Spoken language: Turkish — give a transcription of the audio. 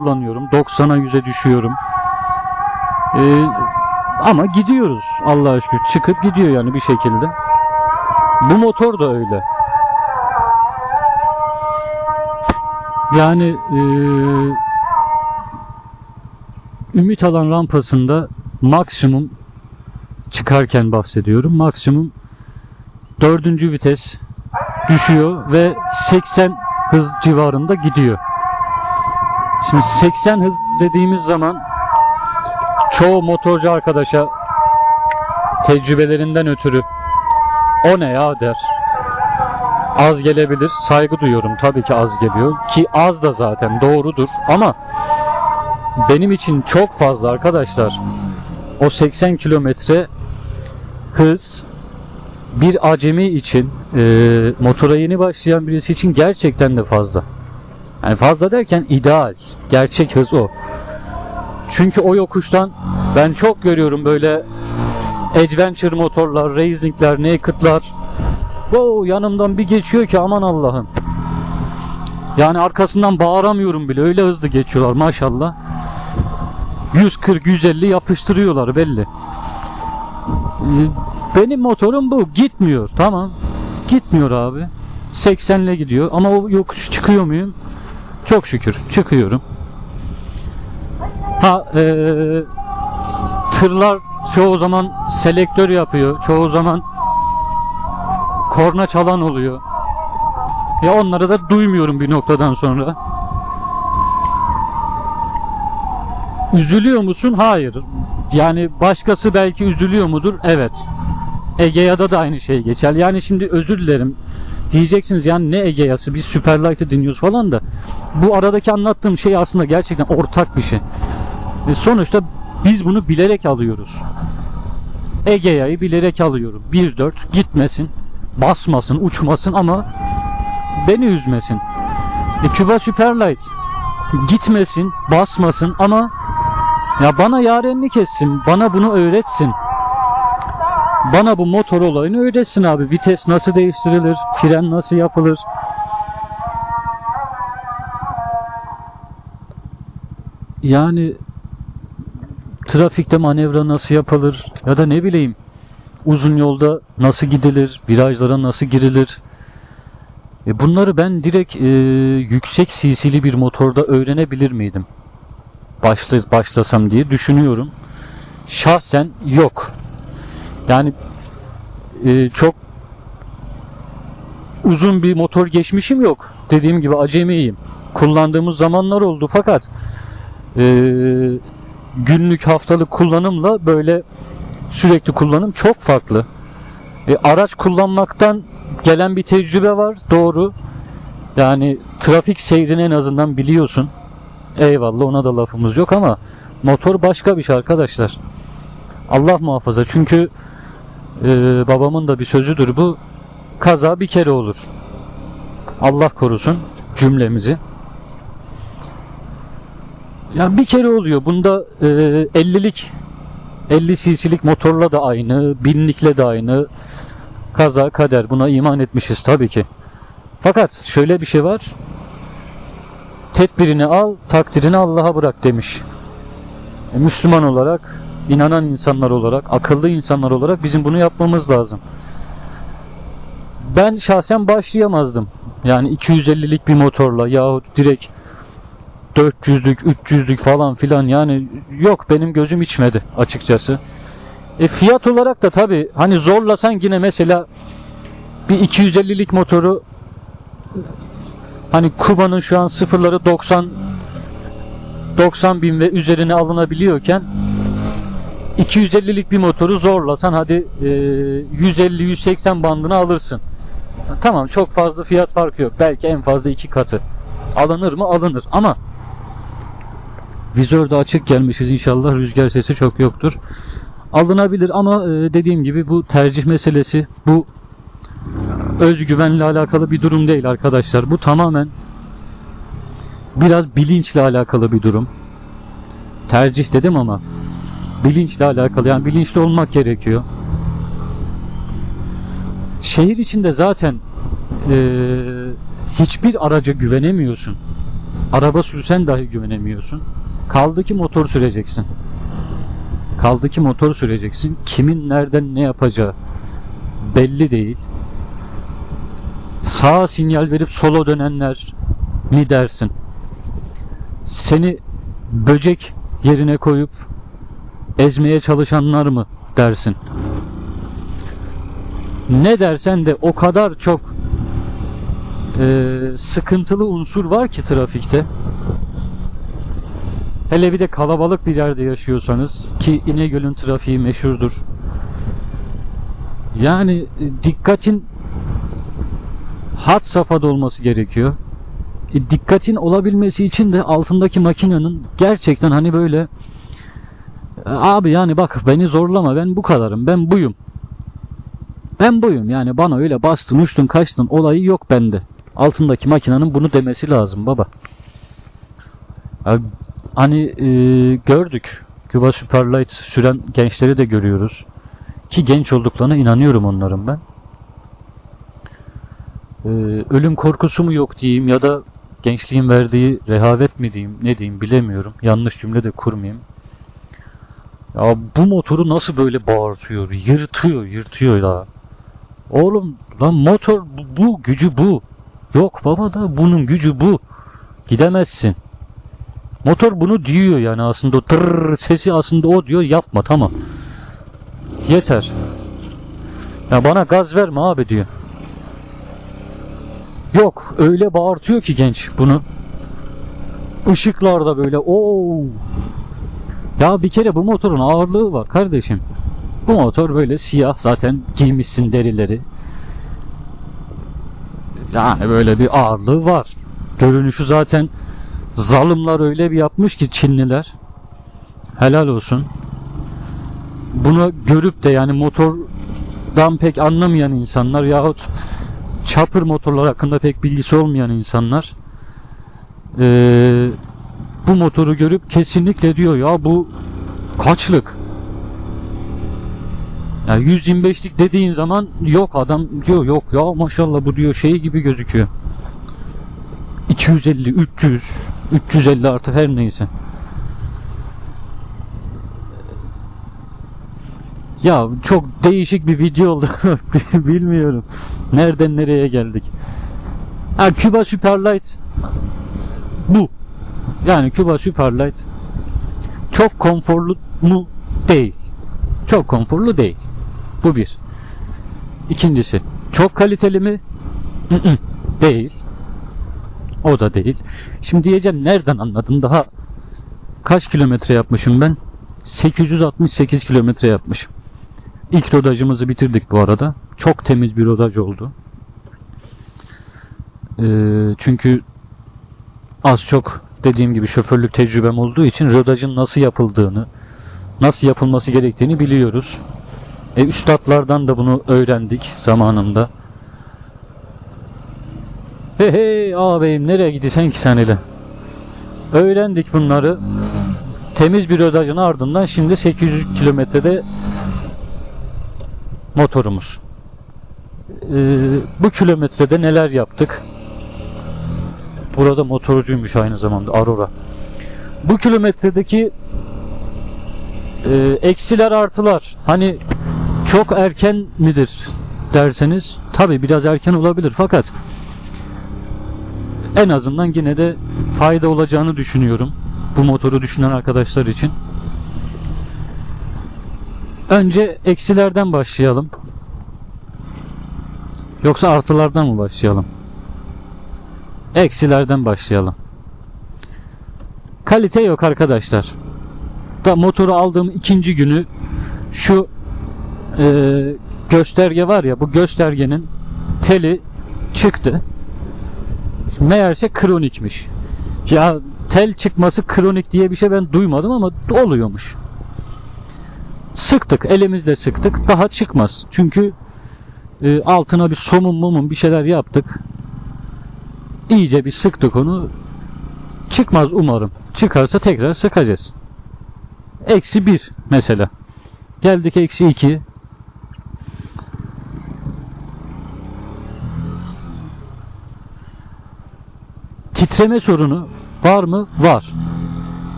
kullanıyorum. 90'a 100'e düşüyorum. Ee, ama gidiyoruz Allah'a şükür. Çıkıp gidiyor yani bir şekilde. Bu motor da öyle. Yani eee Ümit Alan rampasında maksimum çıkarken bahsediyorum. Maksimum dördüncü vites düşüyor ve 80 hız civarında gidiyor. Şimdi 80 hız dediğimiz zaman çoğu motorcu arkadaşa tecrübelerinden ötürü o ne ya der. Az gelebilir. Saygı duyuyorum. Tabii ki az geliyor. Ki az da zaten doğrudur. Ama benim için çok fazla arkadaşlar. O 80 kilometre hız bir acemi için e, motora yeni başlayan birisi için gerçekten de fazla. Yani fazla derken ideal. Gerçek hız o. Çünkü o yokuştan ben çok görüyorum böyle adventure motorlar, racingler, naked'lar. O yanımdan bir geçiyor ki aman Allah'ım. Yani arkasından bağıramıyorum bile. Öyle hızlı geçiyorlar maşallah. 140 150 yapıştırıyorlar belli. Ee, Benim motorum bu. Gitmiyor. Tamam. Gitmiyor abi. 80 ile gidiyor ama o yokuş çıkıyor muyum? Çok şükür çıkıyorum. Ha eee, tırlar çoğu zaman selektör yapıyor. Çoğu zaman korna çalan oluyor. Ya onları da duymuyorum bir noktadan sonra. Üzülüyor musun? Hayır. Yani başkası belki üzülüyor mudur? Evet. Egea'da da aynı şey geçer. Yani şimdi özür dilerim. Diyeceksiniz yani ne Egea'sı biz Superlight'ı dinliyoruz falan da bu aradaki anlattığım şey aslında gerçekten ortak bir şey. Ve sonuçta biz bunu bilerek alıyoruz. Egea'yı bilerek alıyorum. 1.4 gitmesin, basmasın, uçmasın ama beni üzmesin. E, Cuba Superlight gitmesin, basmasın ama ya bana yarenlik etsin, bana bunu öğretsin. Bana bu motor olayını öğretsin abi. Vites nasıl değiştirilir, fren nasıl yapılır. Yani trafikte manevra nasıl yapılır ya da ne bileyim uzun yolda nasıl gidilir, virajlara nasıl girilir. E bunları ben direkt e, yüksek cc'li bir motorda öğrenebilir miydim? Başla, başlasam diye düşünüyorum. Şahsen yok. Yani e, çok uzun bir motor geçmişim yok. Dediğim gibi acemiyim. Kullandığımız zamanlar oldu fakat e, günlük haftalık kullanımla böyle sürekli kullanım çok farklı. E, araç kullanmaktan gelen bir tecrübe var. Doğru. Yani trafik seyrini en azından biliyorsun. Eyvallah ona da lafımız yok ama motor başka bir şey arkadaşlar. Allah muhafaza çünkü e, babamın da bir sözüdür bu. Kaza bir kere olur. Allah korusun cümlemizi. Yani bir kere oluyor. Bunda e, 50'lik 50 cc'lik motorla da aynı, binlikle de aynı. Kaza kader buna iman etmişiz tabii ki. Fakat şöyle bir şey var. Tedbirini al, takdirini Allah'a bırak demiş. E, Müslüman olarak, inanan insanlar olarak, akıllı insanlar olarak bizim bunu yapmamız lazım. Ben şahsen başlayamazdım. Yani 250'lik bir motorla yahut direkt 400'lük, 300'lük falan filan yani yok benim gözüm içmedi açıkçası. E fiyat olarak da tabi hani zorlasan yine mesela bir 250'lik motoru hani Kuba'nın şu an sıfırları 90 90 bin ve üzerine alınabiliyorken 250'lik bir motoru zorlasan hadi e, 150-180 bandını alırsın. Tamam çok fazla fiyat farkı yok. Belki en fazla iki katı. Alınır mı? Alınır. Ama vizör de açık gelmişiz inşallah. Rüzgar sesi çok yoktur. Alınabilir ama e, dediğim gibi bu tercih meselesi. Bu özgüvenle alakalı bir durum değil arkadaşlar. Bu tamamen biraz bilinçle alakalı bir durum. Tercih dedim ama bilinçle alakalı. Yani bilinçli olmak gerekiyor. Şehir içinde zaten eee, hiçbir araca güvenemiyorsun. araba sürsen dahi güvenemiyorsun. Kaldı ki motor süreceksin. Kaldı ki motor süreceksin. Kimin nereden ne yapacağı belli değil. Sağa sinyal verip sola dönenler mi dersin? Seni böcek yerine koyup ezmeye çalışanlar mı dersin? Ne dersen de o kadar çok eee, sıkıntılı unsur var ki trafikte. Hele bir de kalabalık bir yerde yaşıyorsanız ki İnegöl'ün trafiği meşhurdur. Yani e, dikkatin hat safhada olması gerekiyor. E, dikkatin olabilmesi için de altındaki makinenin gerçekten hani böyle "E, abi yani bak beni zorlama ben bu kadarım ben buyum. Ben buyum yani bana öyle bastın uçtun kaçtın olayı yok bende. Altındaki makinenin bunu demesi lazım baba. Hani e, gördük. Cuba Superlight süren gençleri de görüyoruz. Ki genç olduklarına inanıyorum onların ben. E, ölüm korkusu mu yok diyeyim ya da gençliğin verdiği rehavet mi diyeyim ne diyeyim bilemiyorum. Yanlış cümle de kurmayayım. Ya bu motoru nasıl böyle bağırtıyor? Yırtıyor, yırtıyor ya. Oğlum lan motor bu, bu gücü bu. Yok baba da bunun gücü bu. Gidemezsin. Motor bunu diyor yani aslında o tırrrr sesi aslında o diyor yapma tamam. Yeter. Ya bana gaz verme abi diyor. Yok öyle bağırtıyor ki genç bunu. Işıklarda böyle o Ya bir kere bu motorun ağırlığı var kardeşim. Bu motor böyle siyah zaten giymişsin derileri. Yani böyle bir ağırlığı var. Görünüşü zaten Zalimler öyle bir yapmış ki Çinliler. Helal olsun. Bunu görüp de yani motordan pek anlamayan insanlar yahut chopper motorlar hakkında pek bilgisi olmayan insanlar eee, bu motoru görüp kesinlikle diyor ya bu kaçlık? Yani 125'lik dediğin zaman yok adam diyor yok ya maşallah bu diyor şey gibi gözüküyor. 250, 300, 350 artık her neyse. Ya çok değişik bir video oldu. Bilmiyorum. Nereden nereye geldik. Ha Cuba Superlight bu. Yani Cuba Superlight çok konforlu mu? Değil. Çok konforlu değil. Bu bir. İkincisi, çok kaliteli mi? Değil. O da değil. Şimdi diyeceğim nereden anladın? Daha kaç kilometre yapmışım ben? 868 kilometre yapmışım. İlk rodajımızı bitirdik bu arada. Çok temiz bir rodaj oldu. Ee, çünkü az çok dediğim gibi şoförlük tecrübem olduğu için rodajın nasıl yapıldığını, nasıl yapılması gerektiğini biliyoruz. E, üstadlardan da bunu öğrendik zamanında. Hey hey ağabeyim nereye gidiyorsun ki sen ile? Öğrendik bunları. Temiz bir rodajın ardından şimdi 800 kilometrede motorumuz. Ee, bu kilometrede neler yaptık? Burada motorcuymuş aynı zamanda Aurora. Bu kilometredeki e, eksiler artılar. Hani çok erken midir derseniz tabi biraz erken olabilir fakat en azından yine de fayda olacağını düşünüyorum. Bu motoru düşünen arkadaşlar için. Önce eksilerden başlayalım. Yoksa artılardan mı başlayalım? Eksilerden başlayalım. Kalite yok arkadaşlar. Da motoru aldığım ikinci günü şu e, gösterge var ya bu göstergenin teli çıktı. Meğerse kronikmiş. Ya tel çıkması kronik diye bir şey ben duymadım ama oluyormuş. Sıktık, elimizle sıktık. Daha çıkmaz. Çünkü e, altına bir somun mumun bir şeyler yaptık. İyice bir sıktık onu. Çıkmaz umarım. Çıkarsa tekrar sıkacağız. Eksi bir mesela. Geldik eksi iki. Titreme sorunu Var mı? Var.